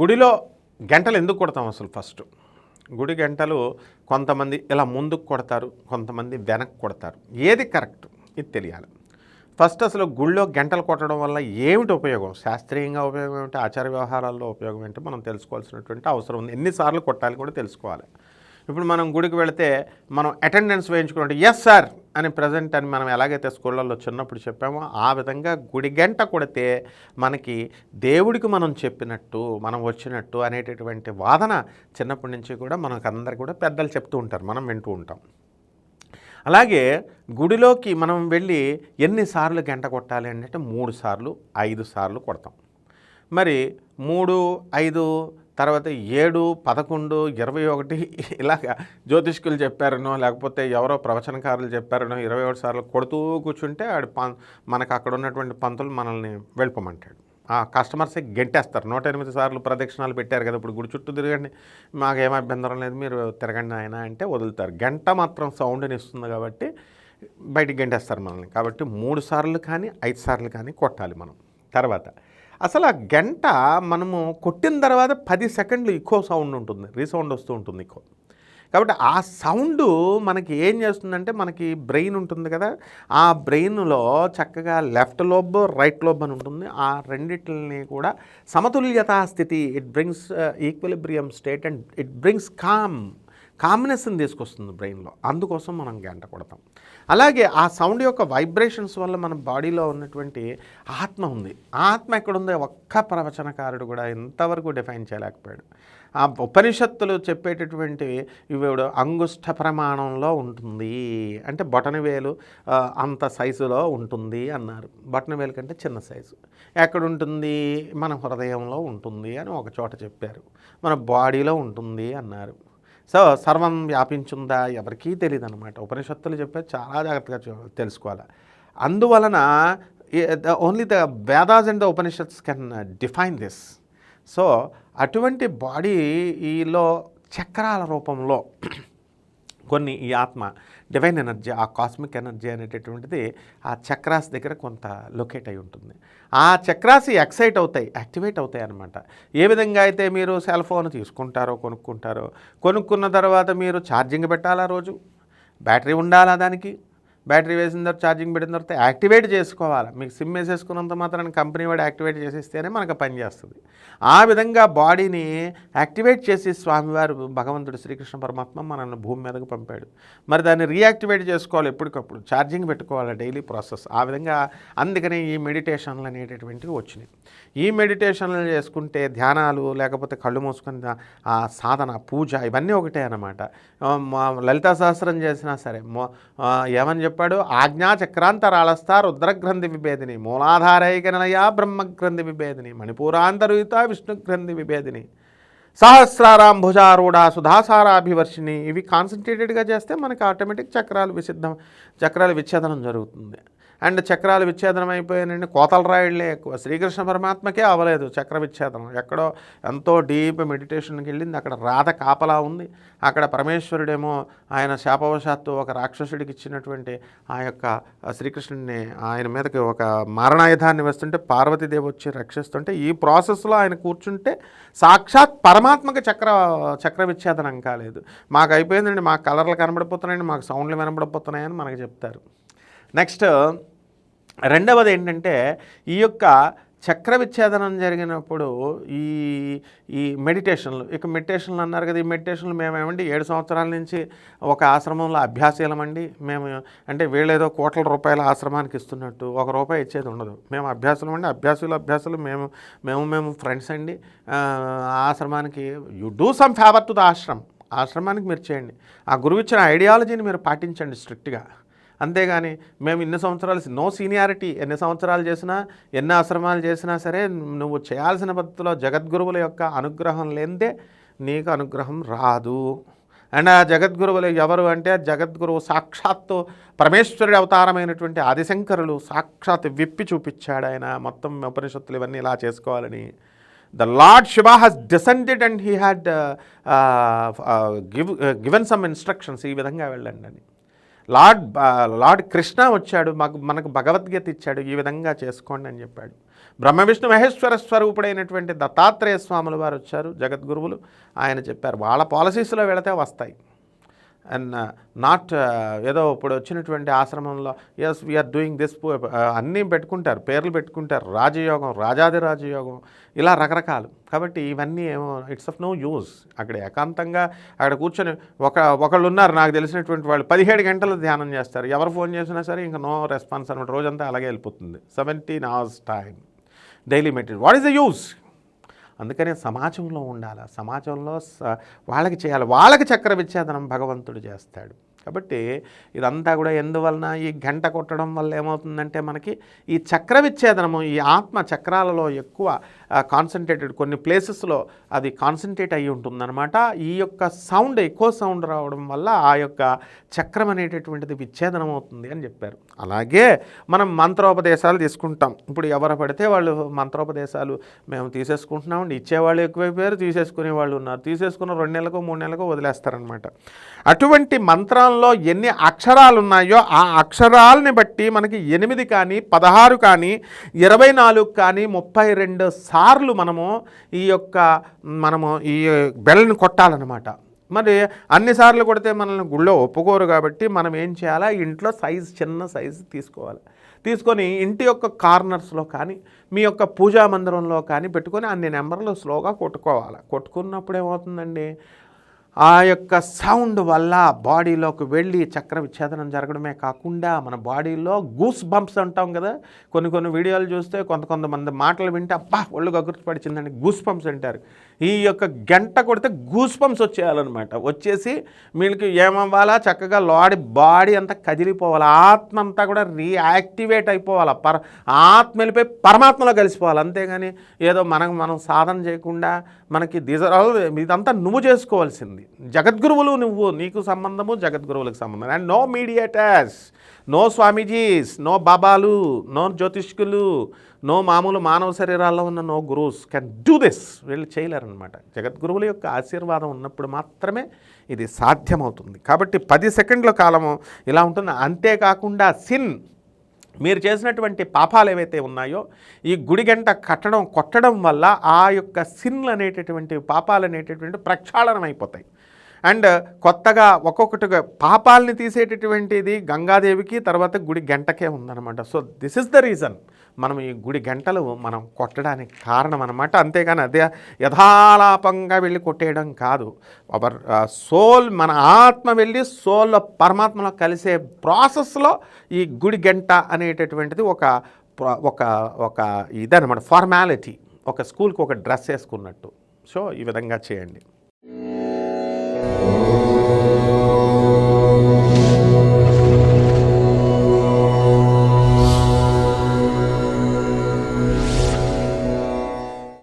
గుడిలో గంటలు ఎందుకు కొడతాం అసలు ఫస్ట్ గుడి గంటలు కొంతమంది ఇలా ముందుకు కొడతారు కొంతమంది వెనక్కి కొడతారు. ఏది కరెక్ట్ ఇది తెలియాలి. ఫస్ట్ అసలు గుళ్ళో గంటలు కొట్టడం వల్ల ఏమిటి ఉపయోగం? శాస్త్రీయంగా ఉపయోగం ఏమిటి? ఆచార వ్యవహారాల్లో ఉపయోగం ఏంటి? మనం తెలుసుకోవాల్సినటువంటి అవసరం ఉంది. ఎన్నిసార్లు కొట్టాలి కూడా తెలుసుకోవాలి. ఇప్పుడు మనం గుడికి వెళితే మనం అటెండెన్స్ వేయించుకుంటే ఎస్ సార్ అని ప్రజెంట్ అని మనం ఎలాగైతే స్కూళ్ళల్లో చిన్నప్పుడు చెప్పామో ఆ విధంగా గుడి గంట కొడితే మనకి దేవుడికి మనం చెప్పినట్టు మనం వచ్చినట్టు అనేటటువంటి వాదన చిన్నప్పటి నుంచి కూడా మనకు అందరు కూడా పెద్దలు చెప్తూ ఉంటారు మనం వింటూ ఉంటాం. అలాగే గుడిలోకి మనం వెళ్ళి ఎన్నిసార్లు గంట కొట్టాలి అంటే మూడు సార్లు ఐదు సార్లు కొడతాం. మరి మూడు ఐదు తర్వాత ఏడు పదకొండు ఇరవై ఒకటి ఇలాగ జ్యోతిష్కులు చెప్పారనో లేకపోతే ఎవరో ప్రవచనకారులు చెప్పారనో ఇరవై ఒకటి సార్లు కొడుతూ కూర్చుంటే ఆడు పం మనకు అక్కడ ఉన్నటువంటి పంతులు మనల్ని వెళ్ళిపోమంటాడు. ఆ కస్టమర్సే గెంటేస్తారు. నూట ఎనిమిది సార్లు ప్రదక్షిణాలు పెట్టారు కదా ఇప్పుడు గుడి చుట్టూ తిరగండి. మాకేం అభ్యంతరం లేదు మీరు తిరగండి ఆయన అంటే వదులుతారు. గంట మాత్రం సౌండ్ని ఇస్తుంది కాబట్టి బయటికి గెంటేస్తారు మనల్ని. కాబట్టి మూడు సార్లు కానీ ఐదు సార్లు కానీ కొట్టాలి మనం. తర్వాత అసలు ఆ గంట మనము కొట్టిన తర్వాత పది సెకండ్లు ఎక్కువ సౌండ్ ఉంటుంది రీసౌండ్ వస్తూ ఉంటుంది ఎక్కువ. కాబట్టి ఆ సౌండ్ మనకి ఏం చేస్తుందంటే మనకి బ్రెయిన్ ఉంటుంది కదా ఆ బ్రెయిన్లో చక్కగా లెఫ్ట్ లోబ్ రైట్ లోబ్ అని ఉంటుంది. ఆ రెండిటిని కూడా సమతుల్యతా స్థితి it brings equilibrium state and it brings calm కామ్నెస్ని తీసుకొస్తుంది బ్రెయిన్లో. అందుకోసం మనం గంట కొడతాం. అలాగే ఆ సౌండ్ యొక్క వైబ్రేషన్స్ వల్ల మన బాడీలో ఉన్నటువంటి ఆత్మ ఉంది. ఆత్మ ఎక్కడుందో ఒక్క ప్రవచనకారుడు కూడా ఇంతవరకు డిఫైన్ చేయలేకపోయాడు. ఆ ఉపనిషత్తులు చెప్పేటటువంటి ఇవిడు అంగుష్ట ప్రమాణంలో ఉంటుంది అంటే బొటనవేలు అంత సైజులో ఉంటుంది అన్నారు. బొటనవేలు కంటే చిన్న సైజు. ఎక్కడ ఉంటుంది మన హృదయంలో ఉంటుంది అని ఒక చోట చెప్పారు. మన బాడీలో ఉంటుంది అన్నారు. సో సర్వం వ్యాపించుందా ఎవరికీ తెలియదు అనమాట ఉపనిషత్తులు చెప్పే చాలా జాగ్రత్తగా తెలుసుకోవాలి. అందువలన only the Vedas and the Upanishads can define this so అటువంటి బాడీలో చక్రాల రూపంలో కొన్ని ఈ ఆత్మ డివైన్ ఎనర్జీ ఆ కాస్మిక్ ఎనర్జీ అనేటటువంటిది ఆ చక్రాస్ దగ్గర కొంత లొకేట్ అయి ఉంటుంది. ఆ చక్రాస్ ఎక్సైట్ అవుతాయి యాక్టివేట్ అవుతాయి అనమాట ఏ విధంగా అయితే మీరు సెల్ ఫోన్ తీసుకుంటారో కొనుక్కుంటారో కొనుక్కున్న తర్వాత మీరు ఛార్జింగ్ పెట్టాలా రోజు? బ్యాటరీ ఉండాలా దానికి? బ్యాటరీ వేసిన తర్వాత ఛార్జింగ్ పెట్టిన తర్వాత యాక్టివేట్ చేసుకోవాలి. మీకు సిమ్ వేసేసుకున్నంత మాత్రాన్ని కంపెనీ వాడు యాక్టివేట్ చేసేస్తేనే మనకు పనిచేస్తుంది ఆ విధంగా బాడీని యాక్టివేట్ చేసి స్వామివారు భగవంతుడు శ్రీకృష్ణ పరమాత్మ మనల్ని భూమి మీదకు పంపాడు. మరి దాన్ని రీయాక్టివేట్ చేసుకోవాలి ఎప్పటికప్పుడు. ఛార్జింగ్ పెట్టుకోవాలి డైలీ ప్రాసెస్. ఆ విధంగా అందుకనే ఈ మెడిటేషన్లు అనేటటువంటివి వచ్చినాయి. ఈ మెడిటేషన్లు చేసుకుంటే ధ్యానాలు లేకపోతే కళ్ళు మూసుకుని ఆ సాధన పూజ ఇవన్నీ ఒకటే అనమాట లలితా సహస్రం చేసినా సరే ఏమని చెప్పాడు. ఆజ్ఞాచక్రాంతరాళస్థ రుద్రగ్రంథి విభేదిని మూలాధారైకనయా బ్రహ్మగ్రంథి విభేదిని మణిపూరాంతరుయుత విష్ణుగ్రంథి విభేదిని సహస్రారాంభుజారూఢ సుధాసారాభివర్షిణి. ఇవి కాన్సన్ట్రేటెడ్గా చేస్తే మనకి ఆటోమేటిక్ చక్రాలు విసిద్ధం చక్రాలు విచ్ఛేదనం జరుగుతుంది. అండ్ చక్రాలు విచ్ఛేదనం అయిపోయానండి. కోతల రాయుళ్ళే ఎక్కువ. శ్రీకృష్ణ పరమాత్మకే అవ్వలేదు చక్ర విచ్ఛేదనం. ఎక్కడో ఎంతో డీప్ మెడిటేషన్కి వెళ్ళింది. అక్కడ రాధ కాపలా ఉంది. అక్కడ పరమేశ్వరుడేమో ఆయన శాపవశాత్తు ఒక రాక్షసుడికి ఇచ్చినటువంటి ఆ యొక్క శ్రీకృష్ణుడిని ఆయన మీదకి ఒక మరణాయుధాన్ని వేస్తుంటే పార్వతీదేవి వచ్చి రక్షిస్తుంటే ఈ ప్రాసెస్లో ఆయన కూర్చుంటే సాక్షాత్ పరమాత్మక చక్ర చక్ర విచ్ఛేదనం కాలేదు. మాకు అయిపోయిందండి. మాకు కలర్లు కనబడిపోతున్నాయండి. మాకు సౌండ్లు వినబడిపోతున్నాయని మనకు చెప్తారు. నెక్స్ట్ రెండవది ఏంటంటే ఈ యొక్క చక్ర విచ్ఛేదనం జరిగినప్పుడు ఈ ఈ మెడిటేషన్లు ఇక మెడిటేషన్లు అన్నారు కదా ఈ మెడిటేషన్లు మేమేమండి ఏడు సంవత్సరాల నుంచి ఒక ఆశ్రమంలో అభ్యాసీలమండి మేము అంటే వీళ్ళేదో కోట్ల రూపాయల ఆశ్రమానికి ఇస్తున్నట్టు ఒక రూపాయి ఇచ్చేది ఉండదు. మేము అభ్యాసులు అండి అభ్యాసులు అభ్యాసులు మేము మేము మేము ఫ్రెండ్స్ అండి. ఆ, ఆశ్రమానికి you do some favour to the ఆశ్రమం ఆశ్రమానికి మీరు చేయండి. ఆ గురువు ఇచ్చిన ఐడియాలజీని మీరు పాటించండి స్ట్రిక్ట్గా అంతేగాని మేము ఇన్ని సంవత్సరాలు నో సీనియారిటీ ఎన్ని సంవత్సరాలు చేసినా ఎన్ని ఆశ్రమాలు చేసినా సరే నువ్వు చేయాల్సిన పద్ధతిలో జగద్గురువుల యొక్క అనుగ్రహం లేనిదే నీకు అనుగ్రహం రాదు. అండ్ ఆ జగద్గురువులు ఎవరు అంటే జగద్గురువు సాక్షాత్తు పరమేశ్వరుడి అవతారమైనటువంటి ఆదిశంకరులు సాక్షాత్ విప్పి చూపించాడు ఆయన. మొత్తం ఉపనిషత్తులు ఇవన్నీ ఇలా చేసుకోవాలని. The lord Shiva has descended and he had give given some instructions ఈ విధంగా వెళ్ళండి అని. లార్డ్ లార్డ్ కృష్ణ వచ్చాడు మాకు మనకు భగవద్గీత ఇచ్చాడు ఈ విధంగా చేసుకోండి అని చెప్పాడు. బ్రహ్మ విష్ణు మహేశ్వర స్వరూపుడైనటువంటి దత్తాత్రేయ స్వాములు వారు వచ్చారు జగద్గురువులు. ఆయన చెప్పారు వాళ్ళ పాలసీస్లో వెళితే వస్తాయి. అండ్ నాట్ uh, uh, ఏదో ఇప్పుడు వచ్చినటువంటి ఆశ్రమంలో ఎస్ వీఆర్ డూయింగ్ దిస్ అన్నీ పెట్టుకుంటారు పేర్లు పెట్టుకుంటారు రాజయోగం రాజాది రాజయోగం ఇలా రకరకాలు. కాబట్టి ఇవన్నీ ఏమో ఇట్స్ ఆఫ్ నో యూజ్ అక్కడ ఏకాంతంగా అక్కడ కూర్చొని ఒక ఒకళ్ళు ఉన్నారు నాకు తెలిసినటువంటి వాళ్ళు పదిహేడు గంటలు ధ్యానం చేస్తారు. ఎవరు ఫోన్ చేసినా సరే ఇంకా నో రెస్పాన్స్ అనమాట రోజంతా అలాగే వెళ్ళిపోతుంది. Seventeen hours time daily material what is the use అందుకనే సమాజంలో ఉండాలి. సమాజంలో స- వాళ్ళకి చేయాలి. వాళ్ళకి చక్ర విచ్ఛేదనం భగవంతుడు చేస్తాడు. కాబట్టి ఇదంతా కూడా ఎందువలన ఈ గంట కొట్టడం వల్ల ఏమవుతుందంటే మనకి ఈ చక్ర విచ్ఛేదనము ఈ ఆత్మ చక్రాలలో ఎక్కువ కాన్సన్ట్రేటెడ్ కొన్ని ప్లేసెస్లో అది కాన్సన్ట్రేట్ అయి ఉంటుందన్నమాట. ఈ యొక్క సౌండ్ ఎక్కువ సౌండ్ రావడం వల్ల ఆ యొక్క చక్రం అనేటటువంటిది విచ్ఛేదనం అవుతుంది అని చెప్పారు. అలాగే మనం మంత్రోపదేశాలు తీసుకుంటాం. ఇప్పుడు ఎవరు పడితే వాళ్ళు మంత్రోపదేశాలు మేము తీసేసుకుంటున్నామండి. ఇచ్చేవాళ్ళు ఎక్కువైపోయారు తీసేసుకునే వాళ్ళు ఉన్నారు. తీసేసుకున్న రెండు నెలలకు మూడు నెలలకు వదిలేస్తారనమాట అటువంటి మంత్రాలు ఎన్ని అక్షరాలు ఉన్నాయో ఆ అక్షరాలని బట్టి మనకి ఎనిమిది కానీ పదహారు కానీ ఇరవై నాలుగు కానీ ముప్పై రెండు సార్లు మనము ఈ యొక్క మనము ఈ బెల్ని కొట్టాలన్నమాట. మరి అన్నిసార్లు కొడితే మనల్ని గుళ్ళో ఒప్పుకోరు కాబట్టి మనం ఏం చేయాలా? ఇంట్లో సైజ్ చిన్న సైజు తీసుకోవాలి. తీసుకొని ఇంటి యొక్క కార్నర్స్లో కానీ మీ యొక్క పూజా మందిరంలో కానీ పెట్టుకొని అన్ని నెంబర్లు స్లోగా కొట్టుకోవాలి. కొట్టుకున్నప్పుడు ఏమవుతుందండి? ఆ యొక్క సౌండ్ వల్ల బాడీలోకి వెళ్ళి చక్ర విచ్ఛేదనం జరగడమే కాకుండా మన బాడీలో గూస్ బంప్స్ అంటాం కదా కొన్ని కొన్ని వీడియోలు చూస్తే కొంత కొంతమంది మాటలు వింటే అబ్బా ఒళ్ళు గగుర్తు పడిచిందండి గూస్ బంప్స్ అంటారు. ఈ యొక్క గంట కొడితే గూస్ బంప్స్ వచ్చేయాలన్నమాట. వచ్చేసి మీకు ఏమవ్వాలా? చక్కగా లోడి బాడీ అంతా కదిలిపోవాలి. ఆత్మ అంతా కూడా రీయాక్టివేట్ అయిపోవాలి. పర ఆత్మ వెళ్ళిపోయి పరమాత్మలో కలిసిపోవాలి. అంతేగాని ఏదో మనకు మనం సాధన చేయకుండా మనకి దిజరాలు ఇదంతా నువ్వు చేసుకోవాల్సింది. జగద్గురువులు నువ్వు నీకు సంబంధము జగద్గురువులకు సంబంధం. And no mediators no swamijis no బాబాలు నో జ్యోతిష్కులు నో మామూలు మానవ శరీరాల్లో ఉన్న నో గురువుస్ కెన్ డూ దిస్ వీళ్ళు చేయలేరనమాట జగద్గురువుల యొక్క ఆశీర్వాదం ఉన్నప్పుడు మాత్రమే ఇది సాధ్యమవుతుంది. కాబట్టి పది సెకండ్ల కాలము ఇలా ఉంటుంది. అంతేకాకుండా సిన్ మీరు చేసినటువంటి పాపాలు ఏవైతే ఉన్నాయో ఈ గుడి గంట కట్టడం కొట్టడం వల్ల ఆ యొక్క సిన్లు అనేటటువంటి పాపాలు అనేటటువంటి ప్రక్షాళనం అయిపోతాయి. అండ్ కొత్తగా ఒక్కొక్కటిగా పాపాలని తీసేటటువంటిది గంగాదేవికి తర్వాత గుడి గంటకే ఉందన్నమాట. So this is the reason మనం ఈ గుడి గంటలు మనం కొట్టడానికి కారణం అనమాట అంతేగాని అదే యథాలాపంగా వెళ్ళి కొట్టేయడం కాదు. అవర్ సోల్ మన ఆత్మ వెళ్ళి సోల్లో పరమాత్మలో కలిసే ప్రాసెస్లో ఈ గుడి గంట అనేటటువంటిది ఒక ఒక ఒక ఇదనమాట ఫార్మాలిటీ. ఒక స్కూల్కి ఒక డ్రెస్ వేసుకున్నట్టు. సో ఈ విధంగా చేయండి.